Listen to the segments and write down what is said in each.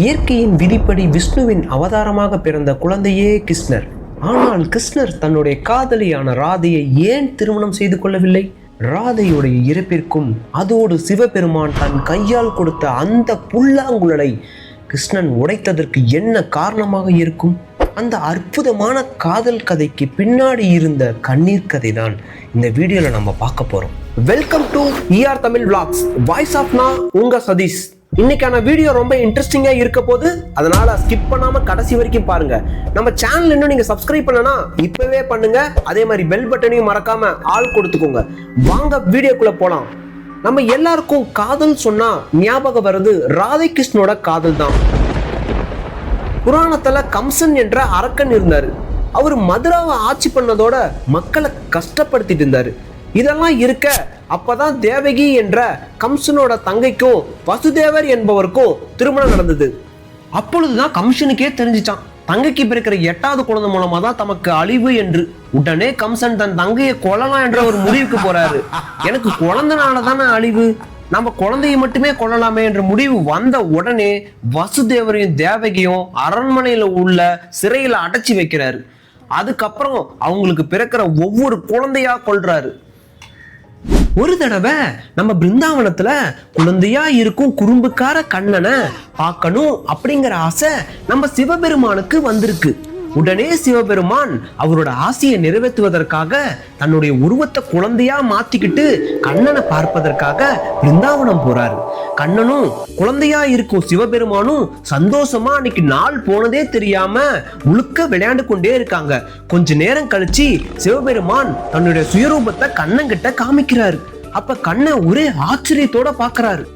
இயற்கையின் விதிப்படி விஷ்ணுவின் அவதாரமாக பிறந்த குழந்தையே கிருஷ்ணர். ஆனால் கிருஷ்ணர் தன்னுடைய காதலியான ராதையை ஏன் திருமணம் செய்து கொள்ளவில்லை? ராதையுடைய இறப்பிற்கும் அதோடு சிவபெருமான் தன் கையால் கொடுத்த அந்த புல்லாங்குழலை கிருஷ்ணன் உடைத்ததற்கு என்ன காரணமாக இருக்கும்? அந்த அற்புதமான காதல் கதைக்கு பின்னாடி இருந்த கண்ணீர் கதை தான் இந்த வீடியோல நம்ம பார்க்க போறோம். Welcome to ER Tamil vlogs. Voice ஆஃப்னா உங்க சதீஷ் இன்னைக்கான வீடியோ ரொம்ப இன்ட்ரெஸ்டிங்காக இருக்க போது அதனால ஸ்கிப் பண்ணாம கடைசி வரைக்கும் பாருங்க. நம்ம சேனல் இன்னும் நீங்க சப்ஸ்கிரைப் பண்ணனா இப்பவே பண்ணுங்க. அதே மாதிரி பெல் பட்டனையும் மறக்காம ஆள் கொடுத்துக்கோங்க. வாங்க வீடியோக்குள்ள போலாம். நம்ம எல்லாருக்கும் காதல் சொன்னா ஞாபகம் வர்றது ராதை கிருஷ்ணோட காதல் தான். புராணத்துல கம்சன் என்ற அரக்கன் இருந்தாரு. அவர் மதுராவை ஆட்சி பண்ணதோட மக்களை கஷ்டப்படுத்திட்டு இருந்தாரு. இதெல்லாம் இருக்க அப்பதான் தேவகி என்ற கம்சனோட தங்கைக்கும் வசுதேவர் என்பவருக்கும் திருமணம் நடந்தது. அப்பொழுதுதான் கம்சனுக்கே தெரிஞ்சிச்சான். தங்கைக்கு பிறக்கிற எட்டாவது குழந்தை மூலமா தான் தமக்கு அழிவு என்று. உடனே கம்சன் தன் தங்கையை கொல்லலாம் என்ற ஒரு முடிவுக்கு போறாரு. எனக்கு குழந்தைனால தானே அழிவு? நம்ம குழந்தையை மட்டுமே கொல்லலாமே என்ற முடிவு வந்த உடனே வசுதேவரையும் தேவகியும் அரண்மனையில உள்ள சிறையில அடைச்சி வைக்கிறாரு. அதுக்கப்புறம் அவங்களுக்கு பிறக்கிற ஒவ்வொரு குழந்தையா கொள்றாரு ஒரு தடவை நம்ம பிருந்தாவனத்துல குழந்தையா இருக்கும் குறும்புக்கார கண்ணனை பார்க்கணும் அப்படிங்கிற ஆசை நம்ம சிவபெருமானுக்கு வந்திருக்கு. உடனே சிவபெருமான் அவரோட ஆசையை நிறைவேற்றுவதற்காக தன்னுடைய உருவத்தை குழந்தையா மாத்திக்கிட்டு கண்ணனை பார்ப்பதற்காக பிருந்தாவனம் போறாரு. கண்ணனும் குழந்தையா இருக்கும் சிவபெருமானும் சந்தோஷமா அன்னைக்கு நாள் போனதே தெரியாம முழுக்க விளையாண்டு கொண்டே இருக்காங்க. கொஞ்ச நேரம் கழிச்சு சிவபெருமான் தன்னுடைய சுயரூபத்தை கண்ணங்கிட்ட காமிக்கிறாரு. அப்ப கண்ணை ஒரே ஆச்சரியத்தோட பாக்குறாரு.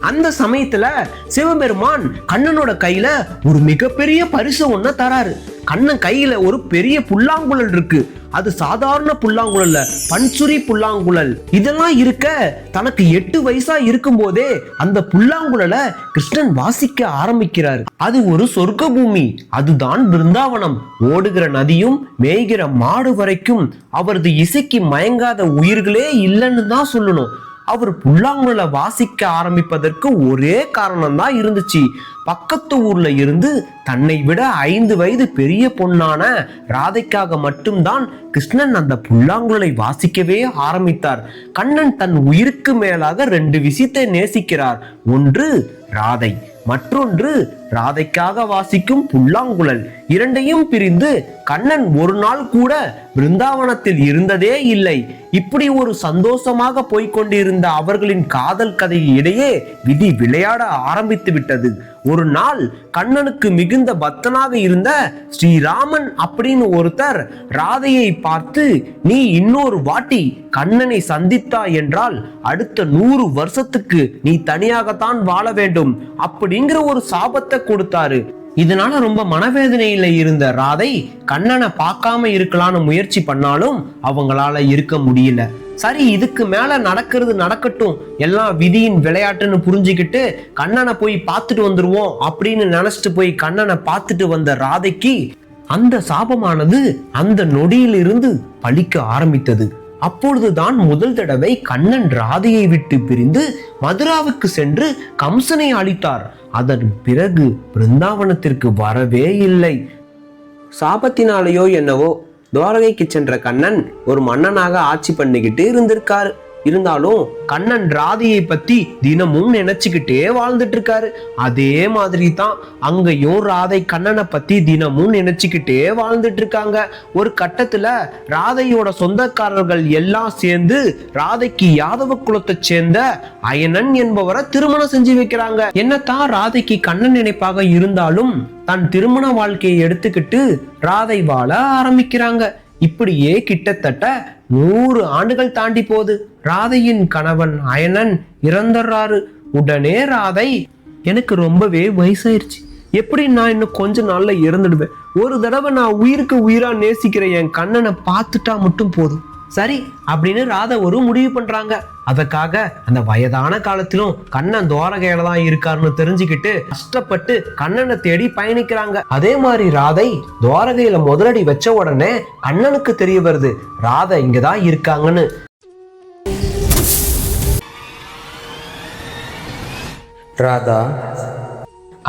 அந்த சமயத்துல சிவபெருமான் கண்ணனோட கையில ஒரு மிகப்பெரிய பரிசு ஒன்ன தராரு. கண்ணன் கையில ஒரு பெரிய புல்லாங்குழல் இருக்கு. அது சாதாரண புல்லாங்குழல் பன்சுரி புல்லாங்குழல். இதெல்லாம் இருக்க தனக்கு எட்டு வயசா இருக்கும் போதே அந்த புல்லாங்குழலை கிருஷ்ணன் வாசிக்க ஆரம்பிக்கிறார். அது ஒரு சொர்க்க பூமி அதுதான் பிருந்தாவனம். ஓடுகிற நதியும் மேய்கிற மாடு வரைக்கும் அவரது இசைக்கு மயங்காத உயிர்களே இல்லைன்னு தான் சொல்லணும். அவர் புல்லாங்குழலை வாசிக்க ஆரம்பிப்பதற்கு ஒரே காரணம்தான் இருந்துச்சு. பக்கத்து ஊர்ல இருந்து தன்னை விட ஐந்து வயது பெரிய பொண்ணான ராதைக்காக மட்டும்தான் கிருஷ்ணன் அந்த புல்லாங்குழலை வாசிக்கவே ஆரம்பித்தார். கண்ணன் தன் உயிருக்கு மேலாக ரெண்டு விஷயத்தை நேசிக்கிறார். ஒன்று ராதை. மற்றொன்று ராதைக்காக வாசிக்கும் புல்லாங்குழல். இரண்டையும் பிரிந்து கண்ணன் ஒரு நாள் கூட பிருந்தாவனத்தில் இருந்ததே இல்லை. இப்படி ஒரு சந்தோஷமாக போய்கொண்டிருந்த அவர்களின் காதல் கதைக்கு இடையே விதி விளையாட ஆரம்பித்து விட்டது. ஒரு நாள் கண்ணனுக்கு மிகுந்த பக்தனாக இருந்த ஸ்ரீராமன் அப்படின்னு ஒருத்தர் ராதையை பார்த்து நீ இன்னொரு வாட்டி கண்ணனை சந்தித்தா என்றால் அடுத்த நூறு வருஷத்துக்கு நீ தனியாகத்தான் வாழ வேண்டும். அப்படிங்கிற ஒரு சாபத்தை கொடுத்தாரு. இதனால ரொம்ப மனவேதனையில இருந்த ராதை கண்ணனை பார்க்காம இருக்கலான்னு முயற்சி பண்ணாலும் அவங்களால இருக்க முடியல. சரி இதுக்கு மேல நடக்கிறது நடக்கட்டும் எல்லாம் விதியின் விளையாட்டுன்னு புரிஞ்சுக்கிட்டு கண்ணனை போய் பார்த்துட்டு வந்துருவோம் அப்படின்னு நினைச்சிட்டு போய் கண்ணனை பார்த்துட்டு வந்த ராதைக்கு அந்த சாபமானது அந்த நொடியிலிருந்து பலிக்க ஆரம்பித்தது. அப்பொழுதுதான் முதல் தடவை கண்ணன் ராதையை விட்டு பிரிந்து மதுராவுக்கு சென்று கம்சனை அழித்தார். அதன் பிறகு பிருந்தாவனத்திற்கு வரவே இல்லை. சாபத்தினாலேயோ என்னவோ துவாரகைக்கு சென்ற கண்ணன் ஒரு மன்னனாக ஆட்சி பண்ணிக்கிட்டு இருந்திருக்காரு. இருந்தாலும் கண்ணன் ராதையை பத்தி தினமும் நினைச்சுக்கிட்டே வாழ்ந்துட்டு இருக்காரு அதே மாதிரி தான் அங்கேயும் ராதை கண்ணனை பத்தி தினமும் நினைச்சுக்கிட்டே வாழ்ந்துட்டு இருக்காங்க ஒரு கட்டத்துல ராதையோட சொந்தக்காரர்கள் எல்லாம் சேர்ந்து ராதைக்கு யாதவ குலத்தை சேர்ந்த அயனன் என்பவரை திருமணம் செஞ்சு வைக்கிறாங்க. என்னத்தான் ராதைக்கு கண்ணன் நினைப்பாக இருந்தாலும் தன் திருமண வாழ்க்கையை எடுத்துக்கிட்டு ராதை வாழ ஆரம்பிக்கிறாங்க. இப்படியே கிட்டத்தட்ட நூறு ஆண்டுகள் தாண்டி போகுது. ராதையின் கணவன் அயனன் இறந்துடுறாரு உடனே ராதை எனக்கு ரொம்பவே வயசாயிருச்சு. எப்படி நான் இன்னும் கொஞ்ச நாள்ல இறந்துடுவேன்? ஒரு தடவை நான் உயிருக்கு உயிரா நேசிக்கிற என் கண்ணனை பார்த்துட்டா மட்டும் போதும். சரி அப்படின்னு ராதா ஒரு முடிவு பண்றாங்க. அதற்காக அந்த வயதான காலத்திலும் கண்ணன் துவாரகையில தான் இருக்காருன்னு தெரிஞ்சுக்கிட்டு கஷ்டப்பட்டு கண்ணனை தேடி பயணிக்கிறாங்க. அதே மாதிரி ராதை துவாரகையில முதலடி வச்ச உடனே கண்ணனுக்கு தெரிய வருது ராதை இங்கதான் இருக்காங்கன்னு. ராதா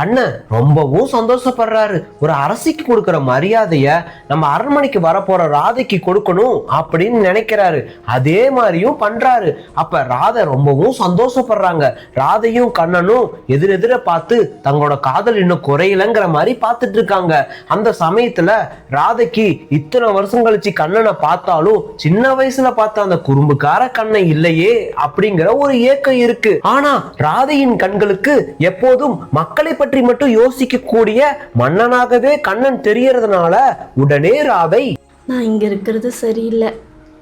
அண்ணன் ரொம்பவும் சந்தோஷப்படுறாரு. ஒரு அரசிக்கு கொடுக்கிற மரியாதைய நம்ம அரண்மனைக்கு வரப்போற ராதைக்கு கொடுக்கணும் அப்படின்னு நினைக்கிறாரு. அதே மாதிரியும் பண்றாரு. அப்ப ராதை ரொம்பவும் சந்தோஷப்படுறாங்க. ராதையும் கண்ணனும் எதிரெதிர பார்த்து தங்களோட காதல் இன்னும் குறையலங்கிற மாதிரி பார்த்துட்டு இருக்காங்க அந்த சமயத்துல ராதைக்கு இத்தனை வருஷம் கழிச்சு கண்ணனை பார்த்தாலும் சின்ன வயசுல பார்த்த அந்த குறும்புக்கார கண்ணை இல்லையே அப்படிங்கிற ஒரு ஏக்கம் இருக்கு. ஆனா ராதையின் கண்களுக்கு எப்போதும் மக்களை பற்றி மட்டும் யோசிக்க கூடிய மன்னனாகவே கண்ணன் தெரியறதுனால உடனே ராதை நான் இங்க இருக்கிறது சரியில்லை.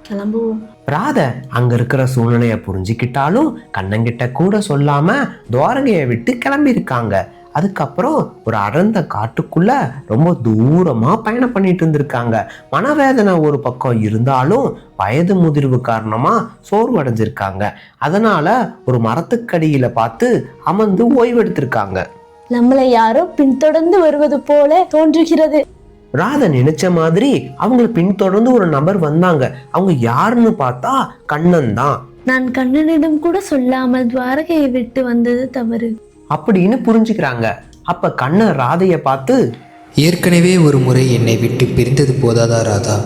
கிளம்புவோம். ராதை அங்க இருக்கிற சூழ்நிலைய புரிஞ்சுக்கிட்டாலும் கண்ணங்கிட்ட கூட சொல்லாம துவாரகையை விட்டு கிளம்பி இருக்காங்க அதுக்கப்புறம் ஒரு அடர்ந்த காட்டுக்குள்ள ரொம்ப தூரமா பயணம் பண்ணிட்டு இருந்திருக்காங்க. மனவேதனை ஒரு பக்கம் இருந்தாலும் வயது முதிர்வு காரணமா சோர்வடைஞ்சிருக்காங்க. அதனால ஒரு மரத்துக்கடியில பார்த்து அமர்ந்து ஓய்வெடுத்திருக்காங்க. நம்மளை யாரோ பின்தொடர்ந்து வருவது போல தோன்றுகிறது. ராதை நினைச்ச மாதிரி அவங்களை பின்தொடர்ந்து ஒரு நபர் வந்தாங்க. அவங்க யாருன்னு பார்த்தா கண்ணன் தான். நான் கண்ணனிடம் கூட சொல்லாமல் துவாரகையை விட்டு வந்தது தவறு. அப்படின்னு புரிஞ்சுக்கிறாங்க. அப்ப கண்ணன் ராதைய பார்த்து ஏற்கனவே ஒரு முறை என்னை விட்டு பிரிந்தது போதாதா ராதா?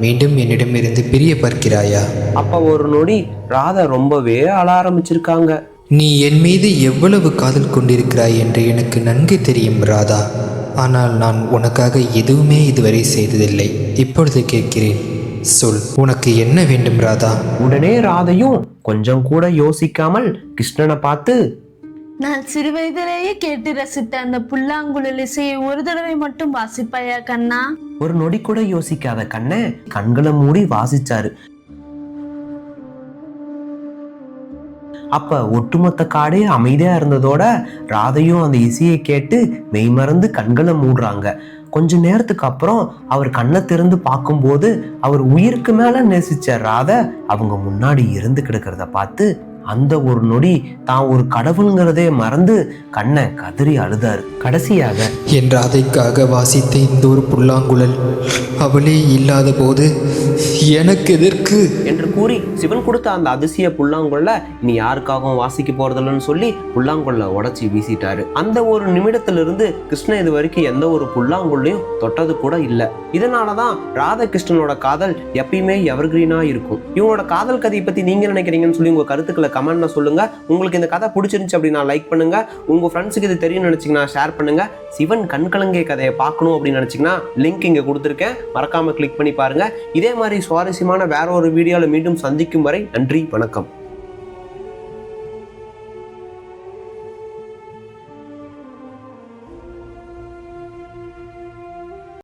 மீண்டும் என்னிடமிருந்து பிரிய பார்க்கிறாயா? அப்ப ஒரு நொடி ராதை ரொம்பவே அழ ஆரம்பிச்சிருக்காங்க. நீ என் மீது எவ்வளவு காதல் கொண்டிருக்கிறாய் என்று எனக்கு நன்கு தெரியும் ராதா. ஆனால் நான் உனக்காக எதுவுமே இதுவரை செய்ததில்லை. இப்பொழுது கேட்கிறேன். சொல். உனக்கு என்ன வேண்டும் ராதா? உடனே ராதையும் கொஞ்சம் கூட யோசிக்காமல் கிருஷ்ணனை பார்த்து நான் சிறு வயதிலேயே கேட்டு ரசித்த அந்த புல்லாங்குழல் இசையை ஒரு தடவை மட்டும் வாசிப்பாயா கண்ணா? ஒரு நொடி கூட யோசிக்காத கண்ணன் கண்களை மூடி வாசிச்சாரு. அப்ப ஒட்டுமொத்த காடே அமைதியா இருந்ததோட ராதையும் அந்த இசையை கேட்டு மெய்மறந்து கண்களை மூடுறாங்க. கொஞ்ச நேரத்துக்கு அப்புறம் அவர் கண்ணை திறந்து பார்க்கும்போது அவர் உயிருக்கு மேல நேசிச்ச ராதை அவங்க முன்னாடி இருந்து கிடக்கிறத பார்த்து அந்த ஒரு நொடி தான் ஒரு கடவுளுங்கிறதே மறந்து கண்ணை கதறி அழுதாரு. கடைசியாக என் ராதைக்காக வாசித்த இந்த ஒரு புல்லாங்குழல் அவளே இல்லாத போது எனக்கு எதற்கு? என்று கூறி சிவன் கொடுத்த அந்த அதிசய புல்லாங்குள்ள இனி யாருக்காகவும் வாசிக்க போறதில்லன்னு சொல்லி புல்லாங்குள்ள உடச்சி வீசிட்டாரு. அந்த ஒரு நிமிடத்திலிருந்து கிருஷ்ணன் இது வரைக்கும் எந்த ஒரு புல்லாங்குள்ளையும் தொட்டது கூட இல்லை. இதனாலதான் ராதாகிருஷ்ணனோட காதல் எப்பயுமே எவர்கிரீனா இருக்கும். இவங்களோட காதல் கதையை பத்தி நீங்க நினைக்கிறீங்கன்னு சொல்லி உங்க கருத்துக்களை கமெண்ட்ல சொல்லுங்க. உங்களுக்கு இந்த கதை பிடிச்சிருந்துச்சு அப்படின்னா லைக் பண்ணுங்க. உங்க ஃப்ரெண்ட்ஸுக்கு இது தெரியும் நினைச்சீங்கன்னா ஷேர் பண்ணுங்க. சிவன் கண்கலங்கை கதையை பார்க்கணும் அப்படின்னு நினைச்சீங்கன்னா லிங்க் இங்க கொடுத்துருக்கேன். மறக்காமல் கிளிக் பண்ணி பாருங்க. இதே மாதிரி சுவாரஸ்யமான வேற ஒரு வீடியோவில் மீண்டும் சந்திக்கும் வரை நன்றி வணக்கம்.